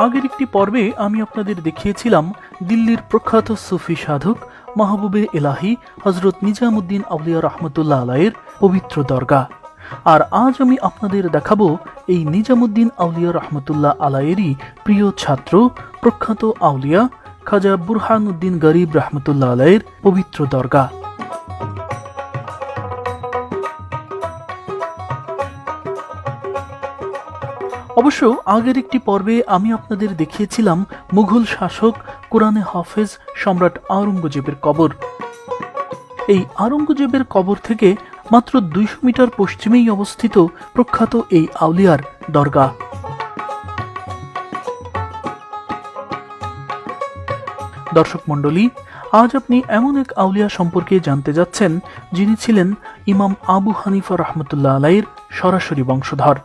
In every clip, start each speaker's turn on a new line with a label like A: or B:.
A: আগের একটি পর্বে আমি আপনাদের দেখিয়েছিলাম দিল্লির প্রখ্যাত সুফি সাধক মাহবুবে এলাহি হজরত নিজামুদ্দিন আউলিয়া রহমতুল্লাহ আলাইয়ের পবিত্র দরগা আর আজ আমি আপনাদের দেখাবো এই নিজামুদ্দিন আউলিয়া রহমতুল্লাহ আলাইয়েরই প্রিয় ছাত্র, প্রখ্যাত আউলিয়া খাজা বুরহানুদ্দিন গরিব রহমতুল্লাহ আলাইয়ের পবিত্র দরগা অবশ্য আগের একটি পর্বে আমি আপনাদের দেখিয়েছিলাম মুঘল শাসক কোরআনে হাফেজ সম্রাট আওরঙ্গজেবের কবর। এই আওরঙ্গজেবের কবর থেকে মাত্র দুইশো মিটার পশ্চিমেই অবস্থিত প্রখ্যাত এই আউলিয়ার দরগা। দর্শক মণ্ডলী, আজ আপনি এমন এক আউলিয়া সম্পর্কে জানতে যাচ্ছেন যিনি ছিলেন ইমাম আবু হানিফা রহমতুল্লাহ আলাইয়ের সরাসরি বংশধর।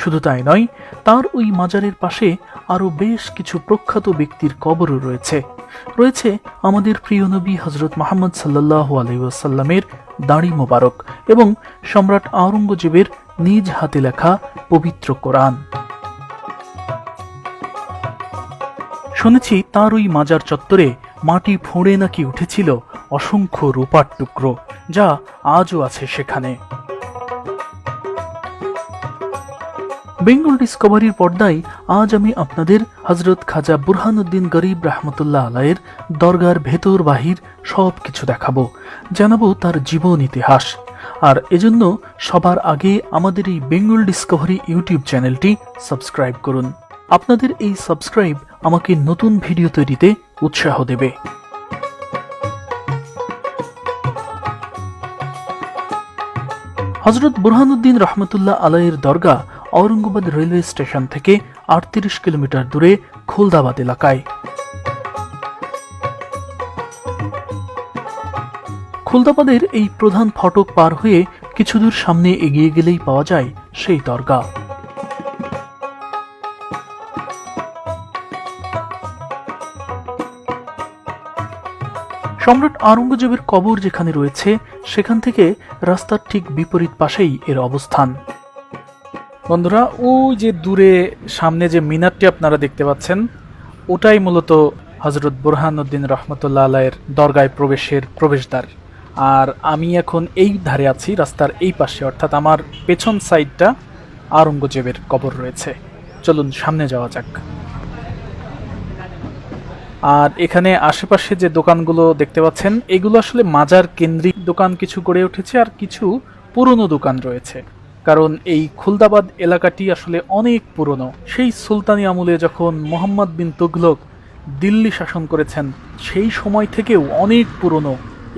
A: শুধু তাই নয়, তার ওই মাজারের পাশে আরও বেশ কিছু প্রখ্যাত ব্যক্তির কবরও রয়েছে। রয়েছে আমাদের প্রিয় নবী হজরত মোহাম্মদ সাল্লাহ আলহিউসাল্লামের দাড়ি মোবারক এবং সম্রাট আওরঙ্গজেবের নিজ হাতে লেখা পবিত্র কোরআন। শুনেছি তার ওই মাজার চত্বরে মাটি ফোঁড়ে নাকি উঠেছিল অসংখ্য রূপার টুকরো, যা আজও আছে সেখানে। বেঙ্গল ডিসকভারির পর্দায় আজ আমি আপনাদের হজরত খাজা বুরহানুদ্দিন গরিব রহমতুল্লাহ আলাইয়ের দরগার ভেতর বাহির সব কিছু দেখাবো, জানাব তার জীবন ইতিহাস। আর এজন্য সবার আগে আমাদের এই বেঙ্গল ডিসকভারি ইউটিউব চ্যানেলটি সাবস্ক্রাইব করুন। আপনাদের এই সাবস্ক্রাইব আমাকে নতুন ভিডিও তৈরিতে উৎসাহ দেবে। হজরত বুরহানুদ্দিন রহমতুল্লাহ আলাইয়ের দরগা ঔরঙ্গাবাদ রেলওয়ে স্টেশন থেকে আটত্রিশ কিলোমিটার দূরে খুলদাবাদ এলাকায়। খুলদাবাদের এই প্রধান ফটক পার হয়ে কিছুদূর সামনে এগিয়ে গেলেই পাওয়া যায় সেই দরগা। সম্রাট আওরঙ্গজেবের কবর যেখানে রয়েছে, সেখান থেকে রাস্তার ঠিক বিপরীত পাশেই এর অবস্থান। বন্ধুরা, ওই যে দূরে সামনে যে মিনারটি আপনারা দেখতে পাচ্ছেন, ওটাই মূলত হজরত বুরহানুদ্দিন রহমতুল্লাহ আলাইয়ের দরগায় প্রবেশের প্রবেশদ্বার। আর আমি এখন এই ধারে আছি, রাস্তার এই পাশে, অর্থাৎ আমার পেছন সাইডটা আওরঙ্গজেবের কবর রয়েছে। চলুন, সামনে যাওয়া যাক। আর এখানে আশেপাশে যে দোকানগুলো দেখতে পাচ্ছেন, এগুলো আসলে মাজার কেন্দ্রিক দোকান, কিছু গড়ে উঠেছে আর কিছু পুরনো দোকান রয়েছে। কারণ এই খুলদাবাদ এলাকাটি আসলে অনেক পুরনো। সেই সুলতানি আমলে যখন মোহাম্মদ বিন তুগলক দিল্লি শাসন করেছেন, সেই সময় থেকেও অনেক পুরনো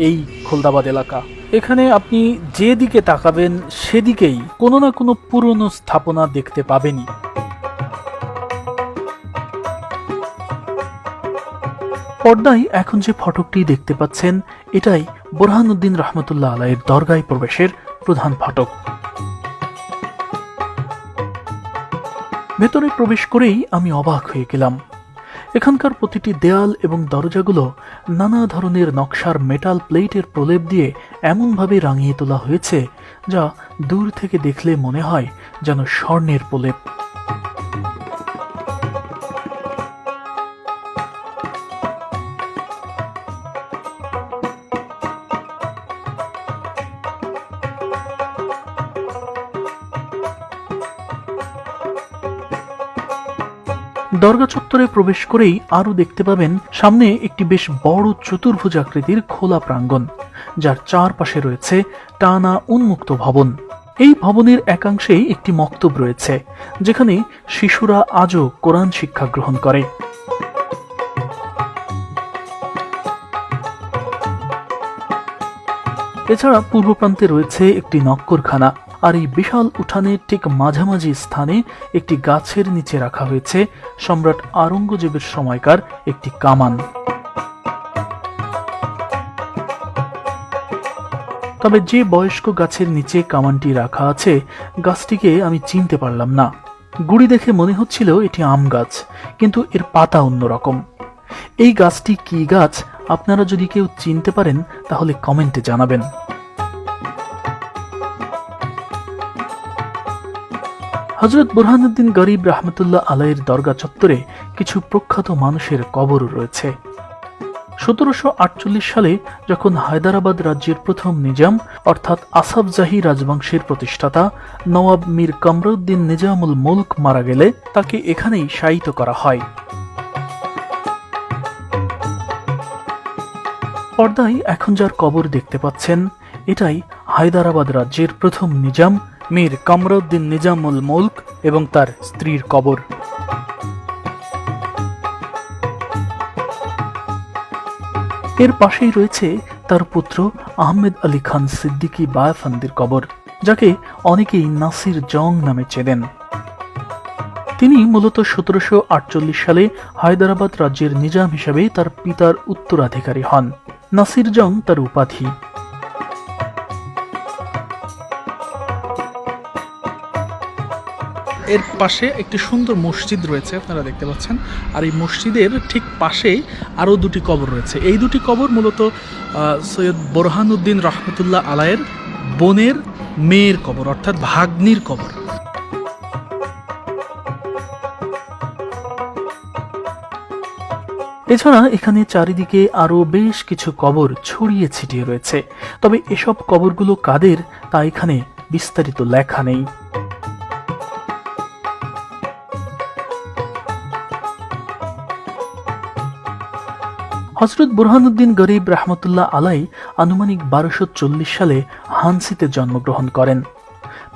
A: এই খুলদাবাদ এলাকা। এখানে আপনি যেদিকে তাকাবেন, সেদিকেই কোনো না কোনো পুরনো স্থাপনা দেখতে পাবেনই। পর্দায় এখন যে ফটকটি দেখতে পাচ্ছেন, এটাই বোরহানুদ্দিন রহমতুল্লাহ আলাইয়ের দরগায় প্রবেশের প্রধান ফটক। ভেতরে প্রবেশ করেই আমি অবাক হয়ে গেলাম। এখানকার প্রতিটি দেয়াল এবং দরজাগুলো নানা ধরনের নকশার মেটাল প্লেটের প্রলেপ দিয়ে এমনভাবে রাঙিয়ে তোলা হয়েছে, যা দূর থেকে দেখলে মনে হয় যেন স্বর্ণের প্রলেপ। দরগা চত্বরে প্রবেশ করেই আরও দেখতে পাবেন সামনে একটি বেশ বড় চতুর্ভুজ আকৃতির খোলা প্রাঙ্গণ, যার চারপাশে রয়েছে টানা উন্মুক্ত ভবন। এই ভবনের একাংশেই একটি মক্তব রয়েছে, যেখানে শিশুরা আজও কোরআন শিক্ষা গ্রহণ করে। এছাড়া পূর্ব প্রান্তে রয়েছে একটি নক্করখানা আর এই বিশাল উঠানের ঠিক মাঝামাঝি স্থানে একটি গাছের নিচে রাখা হয়েছে, সম্রাট আরঙ্গজেবের সময়কার একটি কামান। তবে যে বয়স্ক গাছের নিচে কামানটি রাখা আছে, গাছটিকে আমি চিনতে পারলাম না। গুড়ি দেখে মনে হচ্ছিল এটি আম গাছ, কিন্তু এর পাতা অন্যরকম এই গাছটি কি গাছ, আপনারা যদি কেউ চিনতে পারেন, তাহলে কমেন্টে জানাবেন। হজরত বুরহানুদ্দিন গরিব রহমতুল্লাহ আলাইয়ের দরগা চত্বরে কিছু প্রখ্যাত মানুষের কবরও রয়েছে। সতেরোশো আটচল্লিশ সালে যখন হায়দ্রাবাদ রাজ্যের প্রথম নিজাম, অর্থাৎ আসাফজাহি রাজবংশের প্রতিষ্ঠাতা নওয়াব মীর কামরুদ্দিন নিজামুল মুলক মারা গেলে তাকে এখানেই শায়িত করা হয়। পর্দায় এখন যার কবর দেখতে পাচ্ছেন, এটাই হায়দ্রাবাদ রাজ্যের প্রথম নিজাম মীর কামরুদ্দিন নিজামুল মুলক এবং তার স্ত্রীর কবর। এর পাশেই রয়েছে তার পুত্র আহমেদ আলী খান সিদ্দিকী বায়াফান্দির কবর, যাকে অনেকেই নাসির জং নামে চেনেন। তিনি মূলত সতেরোশো আটচল্লিশ সালে হায়দ্রাবাদ রাজ্যের নিজাম হিসেবে তার পিতার উত্তরাধিকারী হন। নাসির জং তার উপাধি। এর পাশে একটি সুন্দর মসজিদ রয়েছে, আপনারা দেখতে পাচ্ছেন। আর এই মসজিদের ঠিক পাশেই আরও দুটি কবর রয়েছে। এই দুটি কবর মূলত সৈয়দ বোরহানুদ্দিন রহমতুল্লাহ আলায়ের বোনের মেয়ের কবর, অর্থাৎ ভাগ্নির কবর। এছাড়া এখানে চারিদিকে আরও বেশ কিছু কবর ছড়িয়ে ছিটিয়ে রয়েছে। তবে এসব কবরগুলো কাদের, তা এখানে বিস্তারিত লেখা নেই। হজরত বুরহানুদ্দিন গরিব রহমতুল্লাহ আলাই আনুমানিক বারোশো চল্লিশ সালে হানসিতে জন্মগ্রহণ করেন।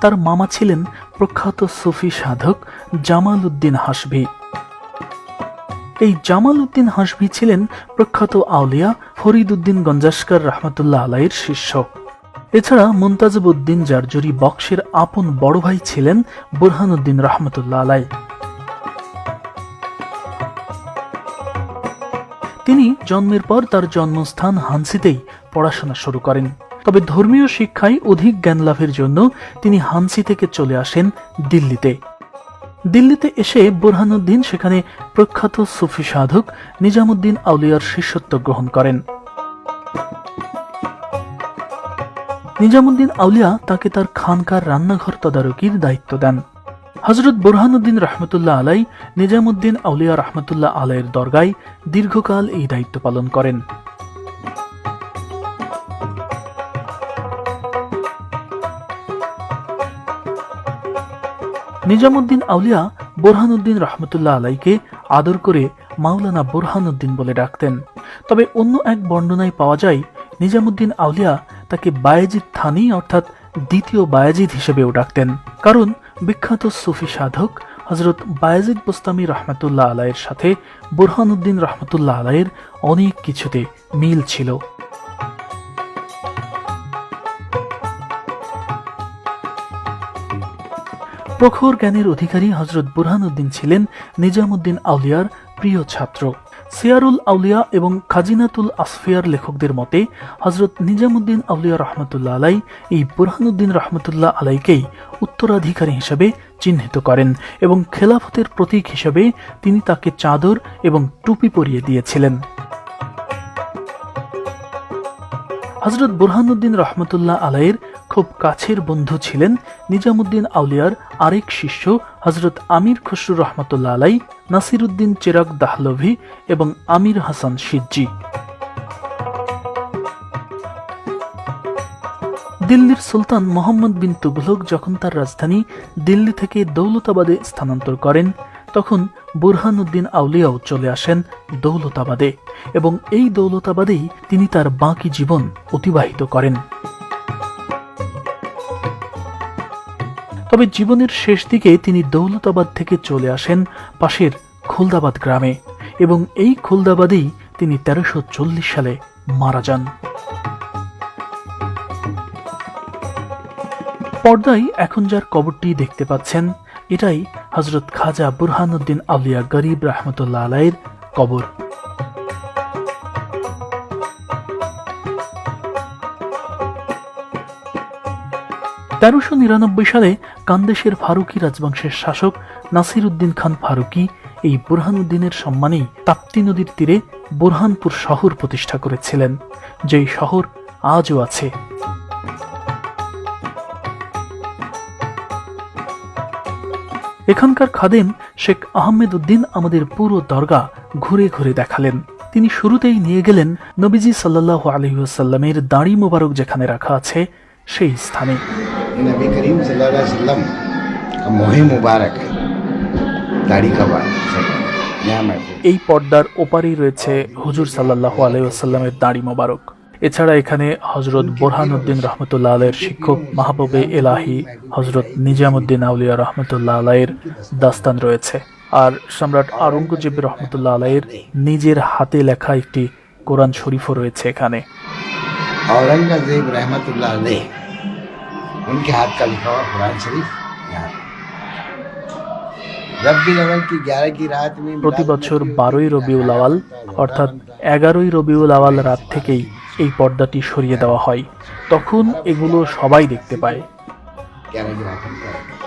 A: তার মামা ছিলেন প্রখ্যাত সুফি সাধক জামাল উদ্দিন হাসভি এই জামাল উদ্দিন হাসভি ছিলেন প্রখ্যাত আউলিয়া ফরিদ উদ্দিন গঞ্জাস্কর রহমতুল্লাহ আলাইয়ের শিষ্য। এছাড়া মুন্তাজব উদ্দিন জারজুরি বক্সের আপন বড় ভাই ছিলেন বুরহানুদ্দিন রহমতুল্লাহ আলাই। তিনি জন্মের পর তার জন্মস্থান হানসিতেই পড়াশোনা শুরু করেন। তবে ধর্মীয় শিক্ষায় অধিক জ্ঞান লাভের জন্য তিনি হানসি থেকে চলে আসেন দিল্লিতে। দিল্লিতে এসে বোরহানুদ্দিন সেখানে প্রখ্যাত সুফি সাধক নিজামুদ্দিন আউলিয়ার শিষ্যত্ব গ্রহণ করেন। নিজামুদ্দিন আউলিয়া তাকে তার খানকার রান্নাঘর তদারকির দায়িত্ব দেন। হজরত বোরহানুদ্দিন রহমতুল্লাহ আলাই নিজামুদ্দিন আউলিয়া রহমতুল্লাহ আলাইয়ের দরগায় দীর্ঘকাল এই দায়িত্ব পালন করেন। নিজামুদ্দিন আউলিয়া বোরহানুদ্দিন রহমতুল্লাহ আলাইকে আদর করে মাওলানা বোরহানুদ্দিন বলে ডাকতেন। তবে অন্য এক বর্ণনায় পাওয়া যায়, নিজামুদ্দিন আউলিয়া তাকে বায়েজিদ থানি অর্থাৎ দ্বিতীয় বায়াজিদ হিসেবেও ডাকতেন। কারণ বিখ্যাত সুফি সাধক হজরত বায়াজিদ বোস্তামি রহমতুল্লাহ আলাইয়ের সাথে বুরহানুদ্দিন রহমতুল্লাহ আলাইয়ের অনেক কিছুতে মিল ছিল। প্রখর জ্ঞানের অধিকারী হজরত বুরহানুদ্দিন ছিলেন নিজামুদ্দিন আউলিয়ার প্রিয় ছাত্র। সিয়ারুল আউলিয়া এবং খাজিনাতুল আসফিয়ার লেখকদের মতে হজরত নিজামুদ্দিন আউলিয়া রহমতুল্লাহ আলাই এই বুরহানুদ্দিন রহমতুল্লাহ আলাইকেই উত্তরাধিকারী হিসেবে চিহ্নিত করেন এবং খেলাফতের প্রতীক হিসেবে তিনি তাকে চাদর এবং টুপি পরিয়ে দিয়েছিলেন। হজরত বুরহানুদ্দিন রহমতুল্লাহ আলাইয়ের খুব কাছের বন্ধু ছিলেন নিজামুদ্দিন আউলিয়ার আরেক শিষ্য হজরত আমির খসরু রহমতুল্লাহ আলাই নাসিরুদ্দিন চেরাগ দাহলভি এবং আমির হাসান সিজ্জি দিল্লির সুলতান মোহাম্মদ বিন তুগলক যখন তার রাজধানী দিল্লি থেকে দৌলতাবাদে স্থানান্তর করেন, তখন বুরহানুদ্দিন আউলিয়াও চলে আসেন দৌলতাবাদে এবং এই দৌলতাবাদেই তিনি তার বাকি জীবন অতিবাহিত করেন। তবে জীবনের শেষ দিকে তিনি দৌলতাবাদ থেকে চলে আসেন পাশের খুলদাবাদ গ্রামে এবং এই খুলদাবাদেই তিনি তেরোশো সালে মারা যান। পর্দায় এখন যার কবরটি দেখতে পাচ্ছেন, এটাই হজরত খাজা বুরহানুদ্দিন আউলিয়া গরিব রহমতুল্লাহ আলাইয়ের কবর। তেরোশো নিরানব্বই সালে কান্দেশের ফারুকি রাজবংশের শাসক নাসির উদ্দিন খান ফারুকি এই বুরহানুদ্দিনের সম্মানেই তাপ্তি নদীর তীরে বুরহানপুর শহর প্রতিষ্ঠা করেছিলেন। যেই শহর আজও আছে। এখানকার খাদেম শেখ আহমেদ উদ্দিন আমাদের পুরো দরগা ঘুরে ঘুরে দেখালেন। তিনি শুরুতেই নিয়ে গেলেন নবীজি সাল্লাহ আলহিউসাল্লামের দাড়ি মোবারক যেখানে রাখা আছে সেই স্থানে।
B: नबी करीम सल्लल्लाहु अलैहि वसल्लम का मोह मुबारक है दाढ़ी का बाल यहाँ महफूज
A: এই পর্দার ওপারেই রয়েছে হুজুর সাল্লাহ আলাইসাল্লামের দাড়ি মোবারক এছাড়া এখানে হজরত বোরহানুদ্দিন রহমতুল্লাহ আলাইয়ের শিক্ষক মাহবুবে এলাহি হজরত নিজামুদ্দিন আউলিয়া রহমতুল্লাহ আলাইয়ের দাস্তান রয়েছে আর সম্রাট আরঙ্গজেব রহমতুল্লাহ আলাইয়ের নিজের হাতে লেখা একটি কোরআন শরীফও রয়েছে এখানে
B: औरंगजेब रहमतुल्लाह अलैह उनके हाथ का लिखा हुआ कुरान शरीफ यहाँ रब्बी अव्वल की ग्यारह की रात में
A: প্রতি বছর বারোই রবিউল আওয়াল অর্থাৎ এগারোই রবিউল আওয়াল রাত থেকেই এই পর্দাটি সরিয়ে দেওয়া হয় তখন এগুলো সবাই দেখতে পায়
B: ग्यारह की रात में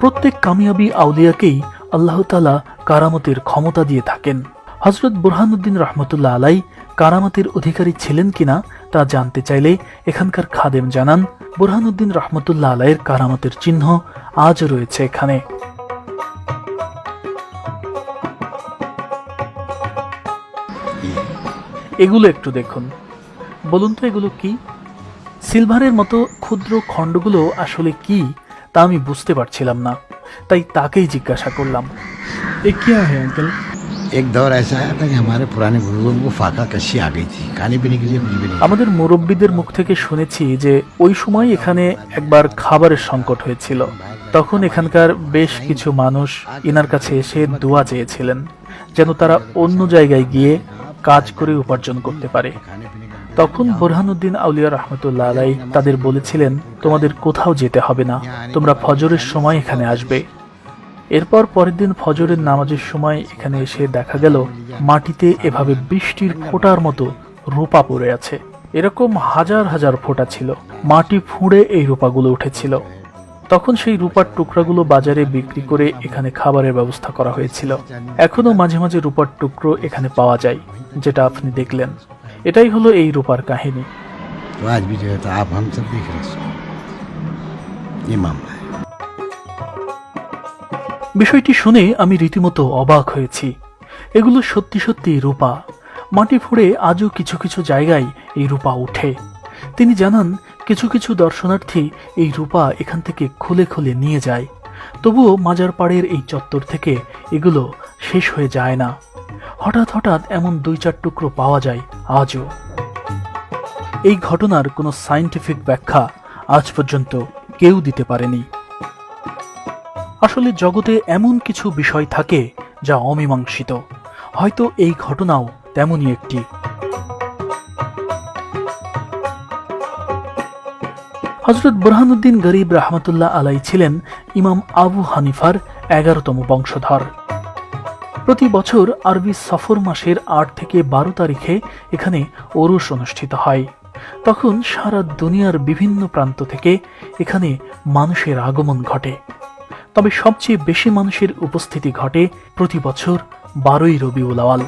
A: প্রত্যেক কামিয়াবি আউলিয়াকেই আল্লাহ তালা কারামতের ক্ষমতা দিয়ে থাকেন হজরত বুরহানুদ্দিন রহমতুল্লাহ আলাই কারামতের অধিকারী ছিলেন কিনা তা জানতে চাইলে এখানকার খাদেম জানান, বুরহানুদ্দিন রহমতুল্লাহ আলাইয়ের কারামতের চিহ্ন আজও রয়েছে এখানে। এগুলো একটু দেখুন। বলুন তো এগুলো কি? সিলভারের মতো ক্ষুদ্র খণ্ডগুলো আসলে কি, তা আমি বুঝতে পারছিলাম না, তাই তাকেই জিজ্ঞাসা করলাম।
C: এ কি আহে, আঙ্কেল?
B: एक दौर ऐसा आया था कि हमारे पुराने बुजुर्गों को फाका कशी आ गई थी खाने पीने के लिए कुछ भी नहीं
A: আমাদের মুরব্বীদের মুখ থেকে শুনেছি যে ওই সময় এখানে একবার খাবারের সংকট হয়েছিল তখন এখানকার বেশ কিছু মানুষ ইনার কাছে এসে দোয়া চেয়েছিলেন যেন তারা অন্য জায়গায় গিয়ে কাজ করে উপার্জন করতে পারে তখন বোরহানুদ্দিন আউলিয়া রহমতুল্লাহ আলাই তাদের বলেছিলেন তোমাদের কোথাও যেতে হবে না তোমরা ফজরের সময় এখানে আসবে এরপর পরের দিন ফজরের নামাজের সময় এখানে এসে দেখা গেল, মাটিতে এভাবে বৃষ্টির ফোটার মতো রোপা পড়ে আছে। এরকম হাজার হাজার ফোটা ছিল। মাটি ফুঁড়ে এই রোপাগুলো উঠেছিল। তখন সেই রূপার টুকরাগুলো বাজারে বিক্রি করে এখানে খাবারের ব্যবস্থা করা হয়েছিল। এখনও মাঝে মাঝে রূপার টুকরো এখানে পাওয়া যায়, যেটা আপনি দেখলেন। এটাই হলো এই রূপার কাহিনী।
B: রাজবিজয় আপ হাম সব দেখ
A: বিষয়টি শুনে আমি রীতিমতো অবাক হয়েছি। এগুলো সত্যি সত্যি রূপা। মাটি ফুঁড়ে আজও কিছু কিছু জায়গায় এই রূপা ওঠে তিনি জানান, কিছু কিছু দর্শনার্থী এই রূপা এখান থেকে খুলে খুলে নিয়ে যায়। তবুও মাজার পাড়ের এই চত্বর থেকে এগুলো শেষ হয়ে যায় না। হঠাৎ হঠাৎ এমন দুই চার টুকরো পাওয়া যায় আজও। এই ঘটনার কোনো সায়েন্টিফিক ব্যাখ্যা আজ পর্যন্ত কেউ দিতে পারেনি। আসলে জগতে এমন কিছু বিষয় থাকে যা অমীমাংসিত। হয়তো এই ঘটনাও তেমনই একটি। হজরত বুরহানুদ্দিন গরিব রহমতুল্লাহ আলাই ছিলেন ইমাম আবু হানিফার এগারোতম বংশধর। প্রতি বছর আরবি সফর মাসের আট থেকে বারো তারিখে এখানে ওরস অনুষ্ঠিত হয়। তখন সারা দুনিয়ার বিভিন্ন প্রান্ত থেকে এখানে মানুষের আগমন ঘটে। তবে সবচেয়ে বেশি মানুষের উপস্থিতি ঘটে প্রতি বছর বারোই রবিউল আওয়াল।